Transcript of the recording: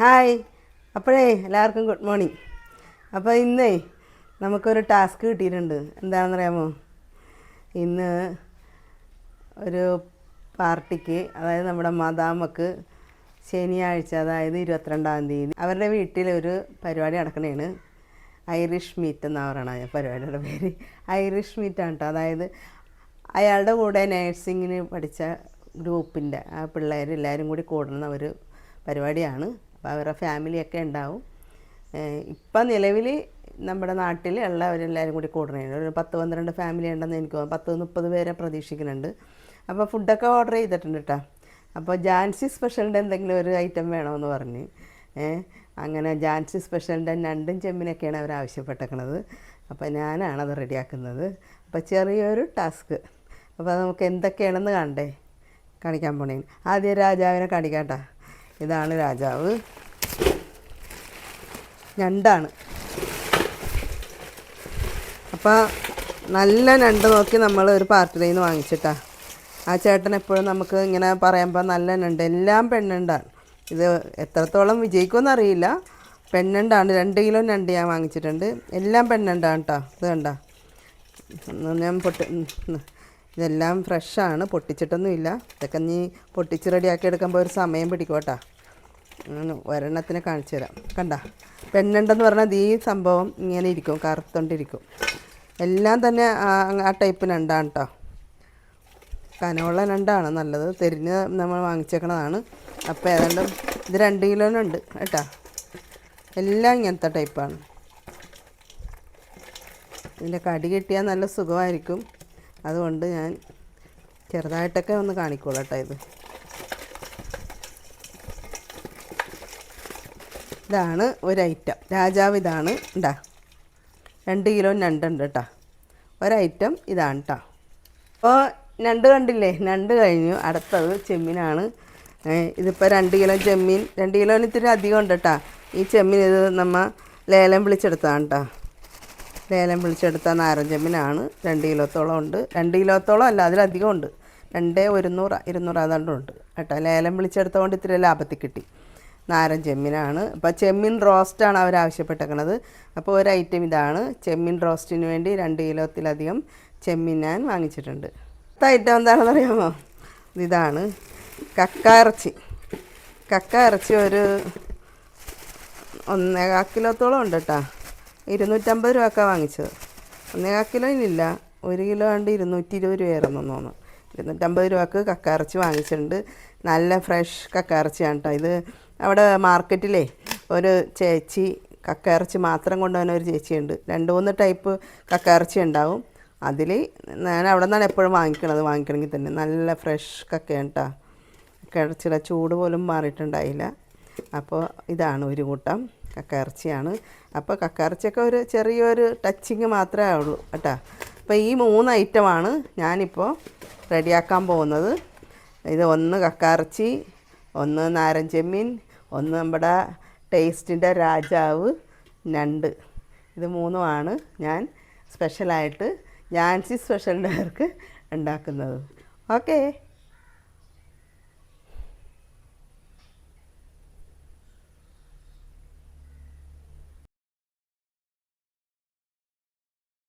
Hi. അപ്പോഴേ എല്ലാവർക്കും good morning. അപ്പോൾ ഇന്നേ നമുക്കൊരു ടാസ്ക് കിട്ടിയിട്ടുണ്ട്. എന്താണെന്ന് അറിയാമോ ഇന്ന് ഒരു പാർട്ടിക്ക് അതായത് നമ്മുടെ മദാമക്ക് ശനിയാഴ്ച അതായത് ഇരുപത്തിരണ്ടാം തീയതി അവരുടെ വീട്ടിലൊരു പരിപാടി നടക്കണേണ്. ഐറിഷ് മീറ്റ് എന്ന് പറയണ പരിപാടിയുടെ പേര്. ഐറിഷ് മീറ്റാണ് കേട്ടോ അതായത് അയാളുടെ കൂടെ നേഴ്സിങ്ങിന് പഠിച്ച ഗ്രൂപ്പിന്റെ ആ പിള്ളേർ എല്ലാവരും കൂടി കൂടുന്ന ഒരു പരിപാടിയാണ്. അപ്പോൾ അവരുടെ ഫാമിലിയൊക്കെ ഉണ്ടാവും. ഇപ്പം നിലവിൽ നമ്മുടെ നാട്ടിൽ ഉള്ളവരെല്ലാവരും കൂടി കൂടുന്നുണ്ട് ഒരു പത്ത് പന്ത്രണ്ട് ഫാമിലി ഉണ്ടെന്ന് എനിക്ക് പത്ത് മുപ്പത് പേരെ പ്രതീക്ഷിക്കുന്നുണ്ട്. അപ്പോൾ ഫുഡൊക്കെ ഓർഡർ ചെയ്തിട്ടുണ്ട് കേട്ടോ അപ്പോൾ ജാൻസി സ്പെഷ്യലിന്റെ എന്തെങ്കിലും ഒരു ഐറ്റം വേണമെന്ന് പറഞ്ഞ്. അങ്ങനെ ജാൻസി സ്പെഷ്യലിന്റെ ഞണ്ടും ചെമ്മിനൊക്കെയാണ് അവർ ആവശ്യപ്പെട്ടേക്കണത്. അപ്പോൾ ഞാനാണത് റെഡിയാക്കുന്നത്. അപ്പോൾ ചെറിയൊരു ടാസ്ക്. അപ്പോൾ നമുക്ക് എന്തൊക്കെയാണെന്ന് കണ്ടേ. കാണിക്കാൻ പോണേ ആദ്യം രാജാവിനെ കാണിക്കാം കാണിക്കാട്ടാ. ഇതാണ് രാജാവ്. ഞണ്ടാണ്. അപ്പോൾ നല്ല ഞണ്ട് നോക്കി നമ്മൾ ഒരു പാർട്ടിയിൽ നിന്ന് വാങ്ങിച്ചിട്ടാ. ആ ചേട്ടൻ എപ്പോഴും നമുക്ക് ഇങ്ങനെ പറയുമ്പോൾ നല്ല ഞണ്ട്. എല്ലാം പെണ്ണുണ്ടാണ്. ഇത് എത്രത്തോളം വിജയിക്കുമെന്ന് അറിയില്ല. പെണ്ണുണ്ടാണ്. രണ്ട് കിലോ ഞണ്ട് ഞാൻ വാങ്ങിച്ചിട്ടുണ്ട്. എല്ലാം പെണ്ണുണ്ടാണ് കേട്ടോ ഇത് കണ്ട. ഞാൻ പൊട്ടി. ഇതെല്ലാം ഫ്രഷാണ് പൊട്ടിച്ചിട്ടൊന്നുമില്ല. ഇതൊക്കെ നീ പൊട്ടിച്ച് റെഡിയാക്കി എടുക്കുമ്പോൾ ഒരു സമയം പിടിക്കും കേട്ടോ. ഒരെണ്ണത്തിനെ കാണിച്ചു തരാം. കണ്ട? പെണ്ണുണ്ടെന്ന് പറഞ്ഞാൽ ഈ സംഭവം ഇങ്ങനെ ഇരിക്കും കറുത്തോണ്ടിരിക്കും. എല്ലാം തന്നെ ആ- ടൈപ്പ് നണ്ടാണ് കേട്ടോ കനമുള്ള രണ്ടാണ് നല്ലത്. തെരിഞ്ഞ് നമ്മൾ വാങ്ങിച്ചേക്കണതാണ്. അപ്പോൾ ഏതാണ്ട് ഇത് രണ്ട് കിലോനുണ്ട് കേട്ടോ. എല്ലാം ഇങ്ങനത്തെ ടൈപ്പാണ് ഇതിന്റെ കടി കിട്ടിയാൽ നല്ല സുഖമായിരിക്കും. അതുകൊണ്ട് ഞാൻ ചെറുതായിട്ടൊക്കെ ഒന്ന് കാണിക്കോളൂ കേട്ടോ ഇത്. ഇതാണ് ഒരൈറ്റം. രാജാവ് ഇതാണ് ഉണ്ടാ രണ്ട് കിലോ ഞണ്ടുണ്ട് കേട്ടോ ഒരൈറ്റം ഇതാണ് കേട്ടോ അപ്പോൾ ഞണ്ട് കണ്ടില്ലേ? ഞണ്ട് കഴിഞ്ഞു. അടുത്തത് ചെമ്മീനാണ്. ഇതിപ്പോൾ രണ്ട് കിലോ ചെമ്മീൻ രണ്ട് കിലോന് ഇത്തിരി അധികം ഉണ്ട് കേട്ടോ ഈ ചെമ്മീൻ ഇത് നമ്മൾ ലേലം വിളിച്ചെടുത്താണ് കേട്ടോ ലേലം വിളിച്ചെടുത്ത നാരൻ ചെമ്മീനാണ്. രണ്ട് കിലോത്തോളം ഉണ്ട്. രണ്ട് കിലോത്തോളം അല്ല അതിലധികം ഉണ്ട്. രണ്ട് ഒരുന്നൂറ് ഇരുന്നൂറ് അതുകൊണ്ടുണ്ട് കേട്ടോ ലേലം വിളിച്ചെടുത്തോണ്ട് ഇത്തിരി ലാഭത്തിൽ കിട്ടി. നാരൻ ചെമ്മീനാണ്. അപ്പോൾ ചെമ്മീൻ റോസ്റ്റാണ് അവർ ആവശ്യപ്പെട്ടേക്കണത്. അപ്പോൾ ഒരു ഐറ്റം ഇതാണ്. ചെമ്മീൻ റോസ്റ്റിന് വേണ്ടി രണ്ട് കിലോത്തിലധികം ചെമ്മീൻ ഞാൻ വാങ്ങിച്ചിട്ടുണ്ട്. അടുത്ത ഐറ്റം എന്താണെന്ന് അറിയാമോ? ഇതാണ് കക്ക ഇറച്ചി. കക്ക ഇറച്ചി ഒരു ഒന്നേകാൽ കിലോത്തോളം ഉണ്ട് കേട്ടോ ഇരുന്നൂറ്റമ്പത് രൂപ ഒക്കെ വാങ്ങിച്ചത്. ഒന്നേകാൽ കിലോ ഇല്ല ഒരു കിലോ കണ്ട് ഇരുന്നൂറ്റി ഇരുപത് രൂപയായിരുന്നു തോന്നുന്നു. ഇരുന്നൂറ്റമ്പത് രൂപക്ക് കക്കയിറച്ചി വാങ്ങിച്ചിട്ടുണ്ട്. നല്ല ഫ്രഷ് കക്കയിറച്ചിയാണ് കേട്ടോ ഇത്. അവിടെ മാർക്കറ്റിലേ ഒരു ചേച്ചി കക്കയിറച്ചി മാത്രം കൊണ്ടുവന്ന ഒരു ചേച്ചിയുണ്ട്. രണ്ട് മൂന്ന് ടൈപ്പ് കക്കയിറച്ചി ഉണ്ടാവും. അതിൽ ഞാൻ അവിടെ നിന്നാണ് എപ്പോഴും വാങ്ങിക്കണത്. വാങ്ങിക്കണമെങ്കിൽ തന്നെ നല്ല ഫ്രഷ് കക്കയാണ് കേട്ടോ കിടച്ചില ചൂട് പോലും മാറിയിട്ടുണ്ടായില്ല. അപ്പോൾ ഇതാണ് ഒരു കൂട്ടം കക്കയിറച്ചിയാണ്. അപ്പോൾ കക്കയിറച്ചിയൊക്കെ ഒരു ചെറിയൊരു ടച്ചിങ് മാത്രമേ ഉള്ളൂ കേട്ടോ. അപ്പോൾ ഈ മൂന്ന് ഐറ്റമാണ് ഞാനിപ്പോൾ റെഡിയാക്കാൻ പോകുന്നത്. ഇത് ഒന്ന് കക്കാറച്ചി ഒന്ന് നാരഞ്ചമ്മീൻ ചെമ്മീൻ ഒന്ന് നമ്മുടെ ടേസ്റ്റിന്റെ രാജാവ് ഞണ്ട്. ഇത് മൂന്നുമാണ് ഞാൻ സ്പെഷ്യലായിട്ട് ഞാൻസി സ്പെഷ്യലിന്റെ പേർക്ക് ഉണ്ടാക്കുന്നത്. ഓക്കേ